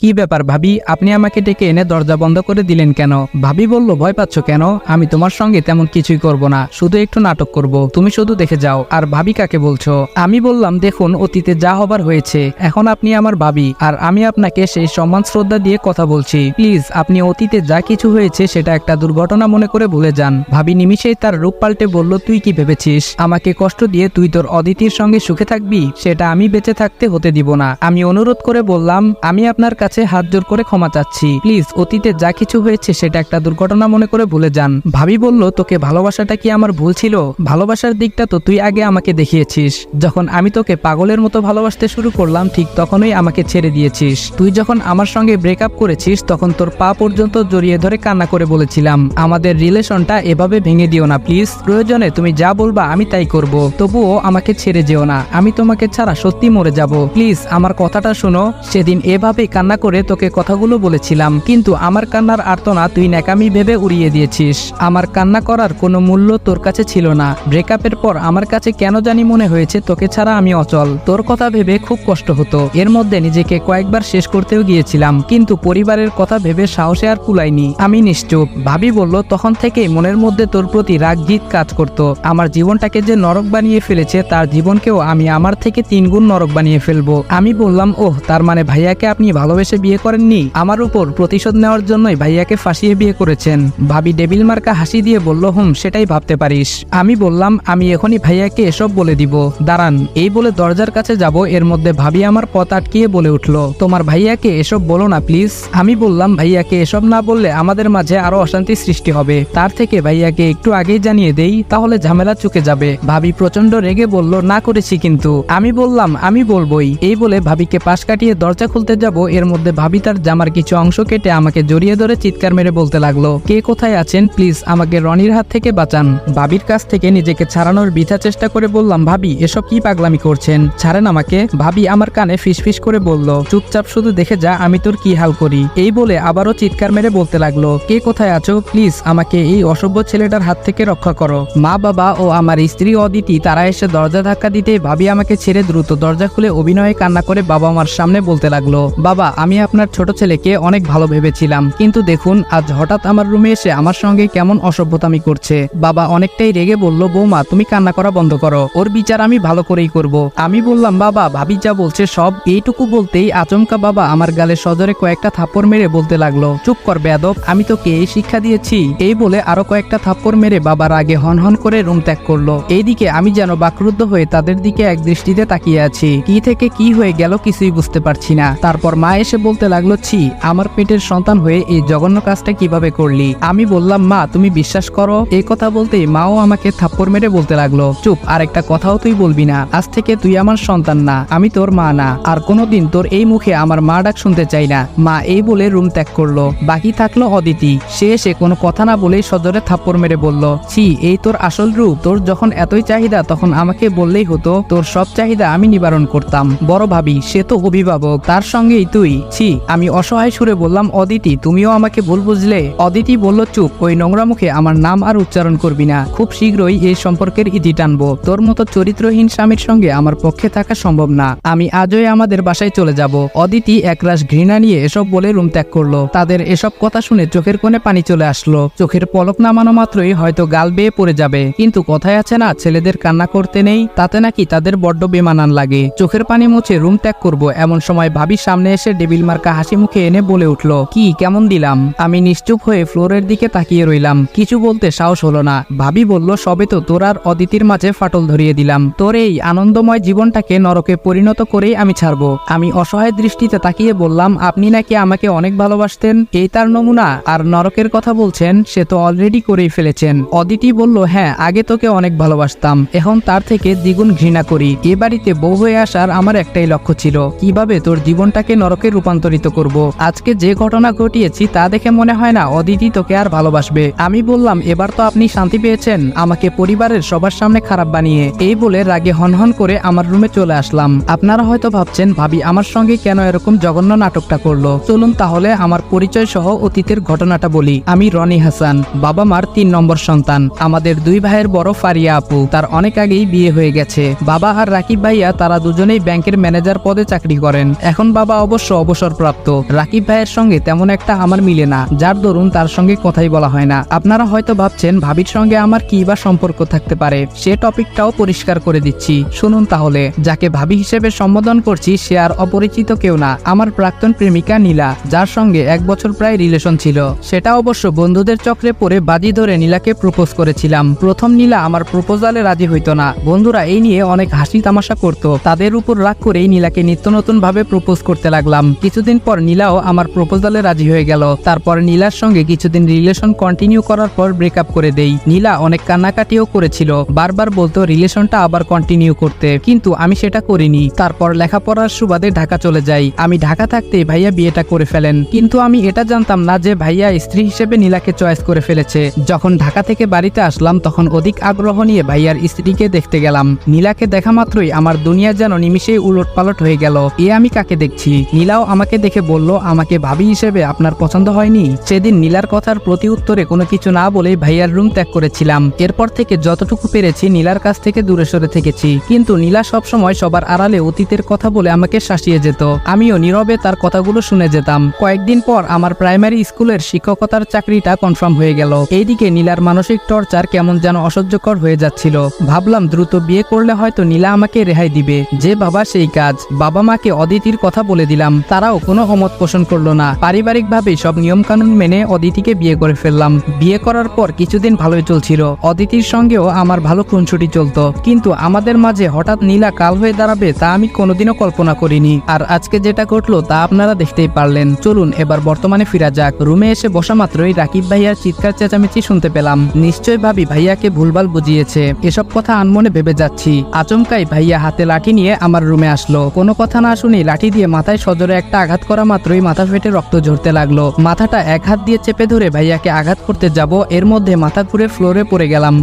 কি ব্যাপার ভাবি? আপনি আমাকে ডেকে এনে দরজা বন্ধ করে দিলেন কেন? ভাবি বলল, ভয় পাচ্ছ কেন? আমি তোমার সঙ্গে তেমন কিছুই করব না। শুধু একটু নাটক করব। তুমি শুধু দেখে যাও। আর ভাবি কাকে বলছো? আমি বললাম, দেখুন, অতীতে যা হবার হয়েছে, এখন আপনি আমার ভাবি, আর আমি আপনাকে সেই সম্মান, শ্রদ্ধা দিয়ে কথা বলছি। প্লিজ, আপনি অতীতে যা কিছু হয়েছে, সেটা একটা দুর্ঘটনা মনে করে ভুলে যান। ভাবি নিমিষেই তার রূপ পাল্টে বলল, তুই কি ভেবেছিস? আমাকে কষ্ট দিয়ে তুই তোর অদিতির সঙ্গে সুখে থাকবি? সেটা আমি বেঁচে থাকতে হতে দিব না। আমি অনুরোধ করে বললাম, আমি আপনার কাছে হাত জোর করে ক্ষমা চাচ্ছি। প্লিজ, অতীতে যা কিছু হয়েছে সেটা একটা দুর্ঘটনা মনে করে ভুলে যান। ভাবি বলল, তোকে ভালোবাসাটা কি আমার ভুল ছিল? ভালোবাসার দিকটা তো তুই আগে আমাকে দেখিয়েছিস। যখন আমি তোকে পাগলের মতো ভালোবাসতে শুরু করলাম, ঠিক তখনই আমাকে ছেড়ে দিয়েছিস। তুই যখন আমার সঙ্গে ব্রেকআপ করেছিস, তখন তোর পা পর্যন্ত জড়িয়ে ধরে কান্না করে বলেছিলাম। আমাদের রিলেশনটা এভাবে ভেঙে দিও না, প্লিজ। প্রয়োজনে তুমি যা বলবা, আমি তাই করব। তবুও আমাকে ছেড়ে যেও না। আমি তোমাকে ছাড়া সত্যি মরে যাব। প্লিজ, আমার কথাটা শোনো। সেদিন এভাবে কান্না করে তোকে কথাগুলো বলেছিলাম, কিন্তু আমার কান্নার আর্তনা তুই ন্যাকামি ভেবে উড়িয়ে দিয়েছিস। আমার কান্না করার কোনো মূল্য তোর কাছে ছিল না। ব্রেকআপের পর আমার কাছে কেন জানি মনে হয়েছে, তোকে ছাড়া আমি অচল। তোর কথা ভেবে খুব কষ্ট হতো। এর মধ্যে নিজেকে কয়েকবার শেষ করতেও গিয়েছিলাম, কিন্তু পরিবারের কথা ভেবে সাহসে আর কুলাইনি আমি নিশ্চুপ। ভাবি বলল, তখন থেকেই মনের মধ্যে তোর প্রতি রাগ জিত কাজ করত। আমার জীবনটাকে যে নরক বানিয়ে ফেলেছে, তার জীবনকেও আমি আমার থেকে তিন গুণ নরক বানিয়ে ফেলব। আমি বললাম, ওহ, তার মানে ভাইয়াকে আপনি ভালোবেসে বিয়ে করেননি। আমার উপর প্রতিশোধ নেওয়ার জন্যই ভাইয়াকে ফাঁসিয়ে বিয়ে করেছেন। ভাবি ডেবিল মার্কা হাসি দিয়ে বলল, হুম, সেটাই ভাবতে পারিস। আমি বললাম, আমি এখনই ভাইয়াকে এসব বলে দিব। দাঁড়ান, এই বলে দরজার কাছে যাব। এর মধ্যে ভাবি আমার পথ আটকিয়ে বলে উঠল, তোমার ভাইয়াকে এসব বলো না, প্লিজ। আমি বললাম, ভাইয়াকে এসব না বললে আমাদের মাঝে আরও অশান্তি সৃষ্টি হবে। তার থেকে ভাইয়াকে একটু আগেই জানিয়ে দেই, তাহলে ঝামেলা চুকে যাবে। ভাবি প্রচণ্ড রেগে বলল, না করেছি কিন্তু। আমি বললাম, আমি বলবোই। এই বলে ভাবিকে পাশ কাটিয়ে দরজা খুলতে যাব। এর মধ্যে ভাবি তার জামার কিছু অংশ কেটে আমাকে জড়িয়ে ধরে চিৎকার মেরে বলতে লাগল, কে কোথায় আছেন? প্লিজ আমাকে রনির হাত থেকে বাঁচান। ভাবির কাছ থেকে নিজেকে ছাড়ানোর বৃথা চেষ্টা করে বললাম, ভাবি, এসব কি পাগলামি করছেন? ছাড়েন আমাকে। ভাবি আমার কানে ফিসফিস করে বলল, চুপচাপ শুধু দেখে যা, আমি তোর কি হাল করি? এই বলে আবারও চিৎকার মেরে বলতে লাগল, কে কোথায় আছো? প্লিজ আমাকে এই অসভ্য ছেলেটার হাত থেকে রক্ষা করো। মা বাবা ও আমার স্ত্রী অদিতি, তারা এসে দরজা ধাক্কা দিতে ভাবি আমাকে ছেড়ে দ্রুত দরজা খুলে অভিনয়ে কান্না করে বাবা মার সামনে বলতে লাগল, বাবা, আমি আপনার ছোট ছেলেকে অনেক ভালো ভেবেছিলাম, কিন্তু দেখুন, আজ হঠাৎ আমার রুমে এসে আমার সঙ্গে কেমন অসভ্যতামি করছে। বাবা অনেকটাই রেগে বলল, বৌমা, তুমি কান্না করা বন্ধ করো। ওর বিচার আমি ভালো করেই করব। আমি বললাম, বাবা, ভাবি যা বলছে সব এইটুকু বলতেই আচমকা বাবা আমার গালে সজরে কয়েকটা থাপ্পড় মেরে বলতে লাগল, চুপ কর বেয়াদব, আমি তোকে এই শিক্ষা দিয়েছি। এই বলে আরও কয়েকটা থাপ্পড় মেরে বাবার আগে হনহন করে রুম ত্যাগ করল। এইদিকে আমি যেন বাকরুদ্ধ হয়ে তাদের দিকে এক দৃষ্টিতে তাকিয়ে আছি। কি থেকে কি হয়ে গেল কিছুই বুঝতে পারছি না। তারপর মা এসে বলতে লাগল, ছি, আমার পেটের সন্তান হয়ে এই জঘন্য কাজটা কীভাবে করলি? আমি বললাম, মা, তুমি বিশ্বাস করো? এই কথা বলতেই মাও আমাকে থাপ্পড় মেরে বলতে লাগল, চুপ আর একটা কথাও তুই বলবি না। আজ থেকে তুই আমার সন্তান না, আমি তোর মা না। আর কোনোদিন তোর এই মুখে আমার মা ডাক শুনতে চাই না। মা এই বলে রুম ত্যাগ করল। বাকি থাকল অদিতি। সে এসে কোনো কথা না বলেই সজরে থাপ্পড় মেরে বলল, ছি, এই তোর আসল রূপ। তোর যখন এতই চাহিদা, তখন আমাকে বললেই হতো, তোর সব চাহিদা আমি নিবারণ করতাম। বড় ভাবি, সে তো অভিভাবক, তার সঙ্গেই তুই। ছি, আমি অসহায় সুরে বললাম, অদিতি, তুমিও আমাকে ভুল বুঝলে? অদিতি বলল, চুপ, ওই নোংরা মুখে আমার নাম আর উচ্চারণ করবি না। খুব শীঘ্রই এই সম্পর্কের ইতি টানবো। তোর মতো চরিত্রহীন স্বামীর সঙ্গে আমার পক্ষে থাকা সম্ভব না। আমি আজই আমাদের বাসায় চলে যাব। অদিতি একরাশ ঘৃণা নিয়ে এসব বলে রুম ত্যাগ করল। তাদের এসব কথা শুনে চোখের কোণে পানি চলে আসলো। চোখের পলক নামানো মাত্রই হয়তো গাল বেয়ে পড়ে যাবে। কিন্তু কথায় আছে না, ছেলেদের কান্না করতে নেই, তাতে নাকি তাদের বড্ড বেমানান লাগে। চোখের পানি মুছে রুম ত্যাগ করব, এমন সময় ভাবির সামনে এসে ডেবিল মার্কা হাসি মুখে এনে বলে উঠল, কি, কেমন দিলাম? আমি নিশ্চুপ হয়ে ফ্লোরের দিকে তাকিয়ে রইলাম। কিছু বলতে সাহস হলো না। ভাবি বলল, সবে তো তোর আর অদিতির মাঝে ফাটল ধরিয়ে দিলাম। তোর এই আনন্দময় জীবনটাকে নরকে পরিণত করেই আমি ছাড়বো। আমি অসহায় দৃষ্টিতে তাকিয়ে বললাম, আপনি নাকি আমাকে অনেক ভালোবাসতেন? এই তার নমুনা আর নরকের কথা বলছেন, সে তো অলরেডি করেই ফেলেছেন। অদিতি বলল হ্যাঁ আগে তোকে অনেক ভালোবাসতাম। এখন তার থেকে দ্বিগুণ ঘৃণা করি। এ বাড়িতে বউ হয়ে আসার আমার একটাই লক্ষ্য ছিল। কীভাবে তোর জীবনটাকে নরকে রূপান্তরিত করব। আজকে যে ঘটনা ঘটিয়েছি তা দেখে মনে হয় না অদিতি তোকে আর ভালোবাসবে। আমি বললাম, এবার তো আপনি শান্তি পেয়েছেন। আমাকে পরিবারের সবার সামনে খারাপ বানিয়ে। এই বলে রাগে হনহন করে আমার রুমে চলে আসলাম। আপনারা হয়তো ভাবছেন, ভাবি আমার সঙ্গে কেন এরকম জঘন্য নাটকটা করল? চলুন তাহলে আমার পরিচয় সহ অতীতের ঘটনাটা বলি। আমি রনি হাসান, বাবা মার তিন নম্বর সন্তান। আমাদের দুই ভাইয়ের বড় ফারিয়া আপু, তার অনেক আগেই বিয়ে হয়ে গেছে। বাবা আর রাকিব ভাইয়া, তারা দুজনেই ব্যাংকের ম্যানেজার পদে চাকরি করেন। এখন বাবা অবশ্য অবসরপ্রাপ্ত। রাকিব ভাইয়ের সঙ্গে তেমন একটা আমার মিলে না। যার দরুন তার সঙ্গে কথাই বলা হয় না। আপনারা হয়তো ভাবছেন, ভাবির সঙ্গে আমার কি বা সম্পর্ক থাকতে পারে? সে টপিকটাও পরিষ্কার করে দিচ্ছি। শুনুন তাহলে, যাকে ভাবি হিসেবে সম্বোধন করছি, সে আর অপরিচিত কেউ না। আমার প্রাক্তন প্রেমিকা নীলা, যার সঙ্গে এক বছর প্রায় রিলেশন ছিল। সেটা অবশ্য বন্ধুদের চক্রে পড়ে বাজি ধরে নীলাকে প্রপোজ করেছিলাম। প্রথম নীলা আমার প্রপোজালে রাজি হইতো না। বন্ধুরা এই নিয়ে অনেক হাসি তামাশা করত। তাদের উপর রাগ করেই নীলাকে নিত্য নতুন ভাবে প্রপোজ করতে লাগলাম। কিছুদিন পর নীলাও আমার প্রপোজালে রাজি হয়ে গেল। তারপর নীলার সঙ্গে কিছুদিন রিলেশন কন্টিনিউ করার পর ব্রেকআপ করে দেই। নীলা অনেক কান্নাকাটিও করেছিল, বারবার বলতো রিলেশনটা আবার কন্টিনিউ করতে। কিন্তু আমি সেটা করিনি। তারপর লেখাপড়ার সুবাদে ঢাকা চলে যাই। আমি ঢাকা থাকতে ভাইয়া বিয়েটা করে ফেলেন। কিন্তু আমি এটা জানতাম না যে ভাইয়া স্ত্রী হিসেবে নীলাকে চয়েস করে ফেলেছে। যখন ঢাকা থেকে বাড়িতে আসলাম, তখন অধিক আগ্রহ নিয়ে ভাইয়ার স্ত্রীকে দেখতে গেলাম। নীলাকে দেখা মাত্রই আমার দুনিয়া যেন নিমিশেই উলট পালট হয়ে গেল। এ আমি কাকে দেখছি? নীলাও আমাকে দেখে বলল, আমাকে ভাবি হিসেবে আপনার পছন্দ হয়নি। সেদিন নীলার কথার প্রতি উত্তরে কোনো কিছু না বলে ভাইয়ার রুম ত্যাগ করেছিলাম। এরপর থেকে যতটুকু পেরেছি, নীলার কাছ থেকে দূরে সরে থেকেছি। কিন্তু নীলা সবসময় সবার আড়ালে অতীতের কথা বলে আমাকে শাসিয়ে যেত। আমিও নীরবে তার কথাগুলো শুনে যেতাম। কয়েকদিন পর আমার প্রাইমারি স্কুলের শিক্ষকতার চাকরিটা কনফার্ম হয়ে গেল। এইদিকে নীলার মানসিক টর্চার কেমন যেন অসহ্যকর হয়ে যাচ্ছিল। ভাবলাম, দ্রুত বিয়ে করলে হয়তো নীলা আমাকে রেহাই দিবে। যে বাবা সেই কাজ। বাবা মাকে অদিতির কথা বলে দিলাম। তারাও কোনো অমত পোষণ করল না। পারিবারিকভাবে সব নিয়মকানুন মেনে অদিতিকে বিয়ে করে ফেললাম। বিয়ে করার পর কিছুদিন ভালোই চলছিল। অদিতির সঙ্গেও আমার ভালো খুনছুটি চলতো। কিন্তু আমাদের মাঝে হঠাৎ নীলা কাল হয়ে দাঁড়াবে তা আমি কোনোদিনও কল্পনা করিনি। আর আজকে যেটা ঘটলো তা আপনারা দেখতেই পারলেন। চলুন এবার বর্তমানে ফিরা যাক। রুমে এসে বসা মাত্রই রাকিব ভাইয়ার চিৎকার চেঁচামেচি শুনতে পেলাম। নিশ্চয় ভাবি ভাইয়াকে ভুলভাল বুঝিয়েছে। এসব কথা আনমনে ভেবে যাচ্ছি। আচমকাই ভাইয়া হাতে লাঠি নিয়ে আমার রুমে আসলো। কোনো কথা না শুনে লাঠি দিয়ে মাথায় সজোরে একটা আঘাত করা মাত্রই মাথা ফেটে রক্ত ঝরতে লাগল। মাথাটা এক হাত দিয়ে চেপে ধরে ভাইয়াকে আঘাত করতে যাব, এর মধ্যে মাথা ঘুরে ফ্লোরে পড়ে গেলাম।